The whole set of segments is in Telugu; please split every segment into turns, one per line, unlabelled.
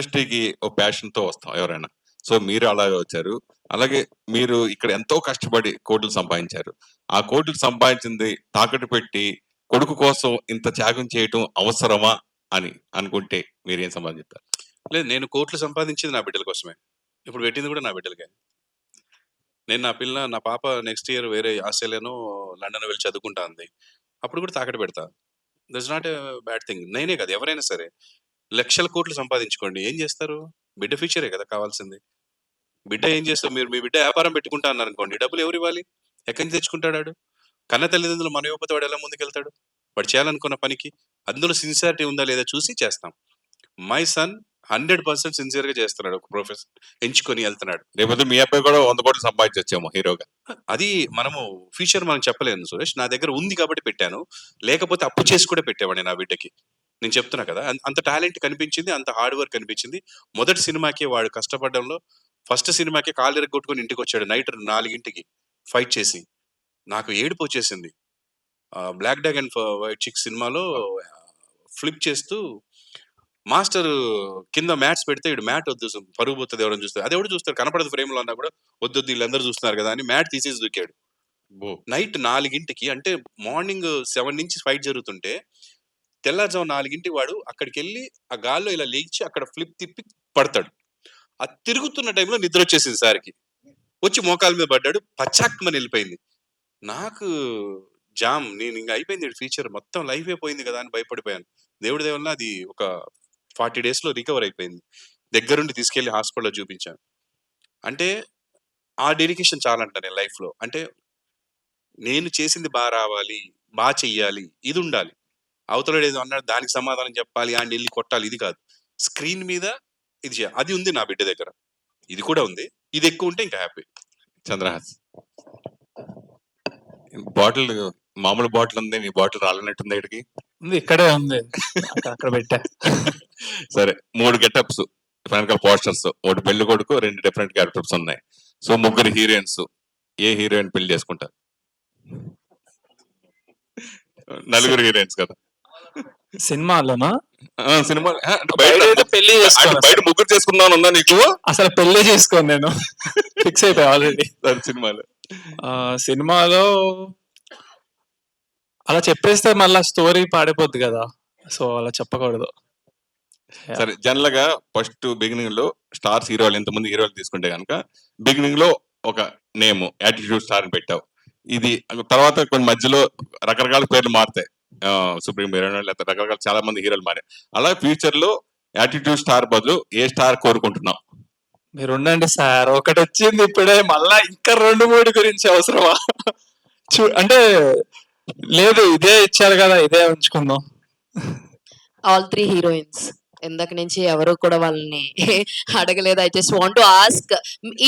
ఇండస్ట్రీకి ఒక ప్యాషన్తో వస్తాం ఎవరైనా. సో మీరు అలాగే వచ్చారు. అలాగే మీరు ఇక్కడ ఎంతో కష్టపడి కోట్లు సంపాదించారు. ఆ కోట్లు సంపాదించింది తాకట్టు పెట్టి కొడుకు కోసం ఇంత త్యాగం చేయటం అవసరమా అని అనుకుంటే మీరు ఏం సమాధానం చెప్తారు?
లేదు నేను కోట్లు సంపాదించింది నా బిడ్డల కోసమే. ఇప్పుడు పెట్టింది కూడా నా బిడ్డలకే. నేను నా పిల్ల నా పాప నెక్స్ట్ ఇయర్ వేరే ఆస్ట్రేలియాను లండన్ వెళ్ళి చదువుకుంటా ఉంది అప్పుడు కూడా తాకట్టు పెడతా. That's not a bad thing నేనే కదా ఎవరైనా సరే. లక్షల కోట్లు సంపాదించుకోండి. ఏం చేస్తారు? బిడ్డ ఫ్యూచరే కదా కావాల్సింది. బిడ్డ ఏం చేస్తారు మీరు మీ బిడ్డ వ్యాపారం పెట్టుకుంటా అన్నారు అనుకోండి డబ్బులు ఎవరు ఇవ్వాలి? ఎక్కడి నుంచి తెచ్చుకుంటాడు వాడు? కన్న తల్లిదండ్రులు మన యువత వాడు ఎలా ముందుకెళ్తాడు? వాడు చేయాలనుకున్న పనికి అందులో సిన్సియారిటీ ఉందా లేదా చూసి చేస్తాం. మై సన్ హండ్రెడ్ పర్సెంట్ సిన్సియర్గా చేస్తున్నాడు. ఒక ప్రొఫెసర్ ఎంచుకొని వెళ్తున్నాడు.
లేకపోతే మీ అబ్బాయి కూడా వంద కోట్లు సంపాదించొచ్చేమో హీరోగా.
అది మనము ఫ్యూచర్ మనం చెప్పలేను సురేష్. నా దగ్గర ఉంది కాబట్టి పెట్టాను. లేకపోతే అప్పు చేసి కూడా పెట్టేవాడిని నా బిడ్డకి. నేను చెప్తున్నా కదా అంత టాలెంట్ కనిపించింది అంత హార్డ్ వర్క్ కనిపించింది. మొదటి సినిమాకి వాడు కష్టపడడంలో ఫస్ట్ సినిమాకి కాలు ఎరగొట్టుకొని ఇంటికి వచ్చాడు నైట్ నాలుగింటికి ఫైట్ చేసి. నాకు ఏడుపు వచ్చేసింది. Black dog and white chick సినిమాలో ఫ్లిప్ చేస్తూ మాస్టర్ కింద మ్యాట్స్ పెడితే ఇడు మ్యాట్ వద్దు పరుగు పోతుంది ఎవరైనా చూస్తారు. అది ఎవడు చూస్తారు? కనపడదు ఫ్రేమ్లో అన్నా కూడా వద్దు వీళ్ళందరూ చూస్తున్నారు కదా అని మ్యాట్ తీసేసి దూకాడు. నైట్ నాలుగింటికి అంటే మార్నింగ్ సెవెన్ నుంచి ఫైట్ జరుగుతుంటే తెల్లారుజాము నాలుగింటి వాడు అక్కడికి వెళ్ళి ఆ గాల్లో ఇలా లేచి అక్కడ ఫ్లిప్ తిప్పి పడతాడు. ఆ తిరుగుతున్న టైంలో నిద్ర వచ్చేసింది సార్కి. వచ్చి మోకాల మీద పడ్డాడు పచ్చాక్మని వెళ్ళిపోయింది నాకు జామ్ నేను ఇంకా అయిపోయింది ఫీచర్ మొత్తం లైఫ్ అయిపోయింది కదా అని భయపడిపోయాను. దేవుడి దేవుళ్ళ అది ఒక ఫార్టీ డేస్లో రికవర్ అయిపోయింది. దగ్గరుండి తీసుకెళ్ళి హాస్పిటల్లో చూపించాను. అంటే ఆ డెడికేషన్ చాలంట నేను లైఫ్లో అంటే నేను చేసింది బాగా రావాలి బాగా చెయ్యాలి ఇది ఉండాలి. అవతల ఏదో అన్నాడు దానికి సమాధానం చెప్పాలి ఆయన వెళ్ళి కొట్టాలి. ఇది కాదు. స్క్రీన్ మీద ఇది అది ఉంది నా బిడ్డ దగ్గర. ఇది కూడా ఉంది. ఇది ఎక్కువ ఉంటే ఇంకా హ్యాపీ.
చంద్రహాస్. బాటిల్ మామూలు బాటిల్ ఉంది. నీ బాటిల్ రాలనట్టుంది ఇక్కడికి.
ఉంది. ఇక్కడే ఉంది. అక్కడ పెట్టా.
సరే. మూడు గెటప్స్. వెనకాల పోస్టర్స్. ఒకటి పెళ్ళి కొడుకు రెండు డిఫరెంట్ క్యారెక్టర్స్ ఉన్నాయి. సో ముగ్గురు హీరోయిన్స్. ఏ హీరోయిన్ పెళ్ళి చేసుకుంటారు? నలుగురు హీరోయిన్స్ కదా.
సినిమాలోనా?
సినిమా
బయట పెళ్ళి
బయట ముగ్గురు చేసుకుందాం ఉందా నీకు?
అసలు పెళ్ళి చేసుకోను నేను. ఫిక్స్ అయిపోయా ఆల్రెడీ
సినిమాలో.
సినిమాలో అలా చెప్పేస్తే మళ్ళా స్టోరీ పాడిపోద్ది కదా. సో అలా చెప్పకూడదు.
సరే జనరల్గా ఫస్ట్ బిగినింగ్లో స్టార్స్ హీరోలు ఎంతమంది హీరోలు తీసుకుంటే కనుక బిగినింగ్లో ఒక నేమ్ యాటిట్యూడ్ స్టార్ అని పెట్టావు. ఇది తర్వాత కొన్ని మధ్యలో రకరకాల పేర్లు మారుతాయి. సుప్రీం హీరోయిన్ లేకపోతే రకరకాల చాలా మంది హీరోలు మారారు అలా ఫ్యూచర్లో యాటిట్యూడ్ స్టార్ బదులు ఏ స్టార్ కోరుకుంటున్నావు?
మీరు ఉండండి సార్. ఒకటి వచ్చింది ఇప్పుడే మళ్ళా ఇంకా రెండు మూడు గురించి అవసరమా? చూ అంటే లేదు ఇదే ఇచ్చారు కదా ఇదే ఉంచుకుందాం.
ఆల్ త్రీ హీరోయిన్స్ ఇందాక నుంచి ఎవరు కూడా వాళ్ళని అడగలేదు. ఐ జస్ట్ వాంట్ ఆస్క్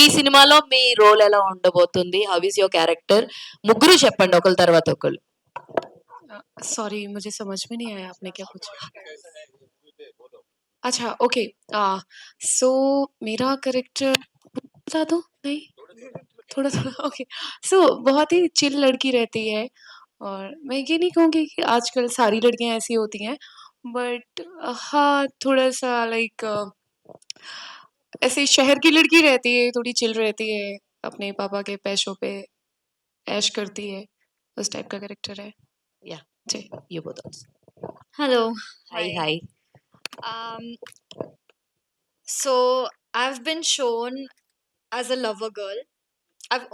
ఈ సినిమాలో మీ రోల్ ఎలా ఉండబోతుంది? హౌ ఇస్ యువర్ క్యారెక్టర్ ముగ్గురు చెప్పండి ఒకరి తర్వాత
सॉरी मुझे समझ में नहीं आया आपने क्या पूछा? अच्छा ओके अ, सो मेरा करेक्टर बता दो नहीं? थोड़ा-थोड़ा ओके सो बहुत ही चिल लड़की रहती है और मैं ये नहीं कहूँगी कि आजकल सारी लड़कियाँ ऐसी होती हैं बट हाँ, थोड़ा-सा लाइक ऐसे शहर की लड़की रहती है, थोड़ी चिल रहती है, अपने पापा के पैसों पे ऐश करती है, उस टाइप का करेक्टर है।
Yeah,
take
you both.
Hello.
Hi,
Hi.
hi.
Um, so I've been shown as a lover girl. I've